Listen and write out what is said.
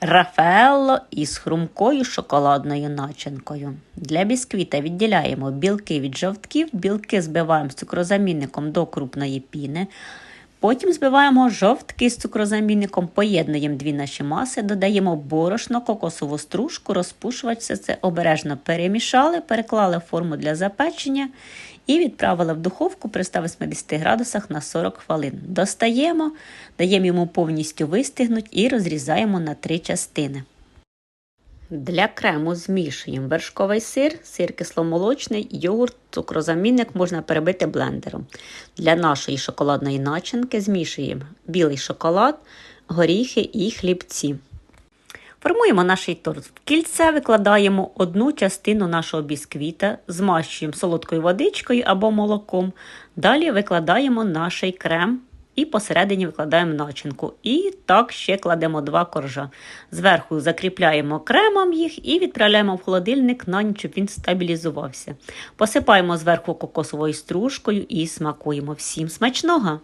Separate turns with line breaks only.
Рафаелло із хрумкою шоколадною начинкою. Для бісквіта відділяємо білки від жовтків, білки збиваємо з цукрозамінником до крупної піни. Потім збиваємо жовтки з цукрозамінником, поєднуємо дві наші маси, додаємо борошно, кокосову стружку, розпушувач, все це обережно перемішали, переклали форму для запечення і відправили в духовку при 180 градусах на 40 хвилин. Достаємо, даємо йому повністю вистигнути і розрізаємо на три частини. Для крему змішуємо вершковий сир, сир кисломолочний, йогурт, цукрозамінник можна перебити блендером. Для нашої шоколадної начинки змішуємо білий шоколад, горіхи і хлібці. Формуємо наш торт. В кільце викладаємо одну частину нашого бісквіта, змащуємо солодкою водичкою або молоком. Далі викладаємо наш крем і посередині викладаємо начинку. І так ще кладемо два коржа. Зверху закріпляємо кремом їх і відправляємо в холодильник на ніч, щоб він стабілізувався. Посипаємо зверху кокосовою стружкою і смакуємо. Всім смачного!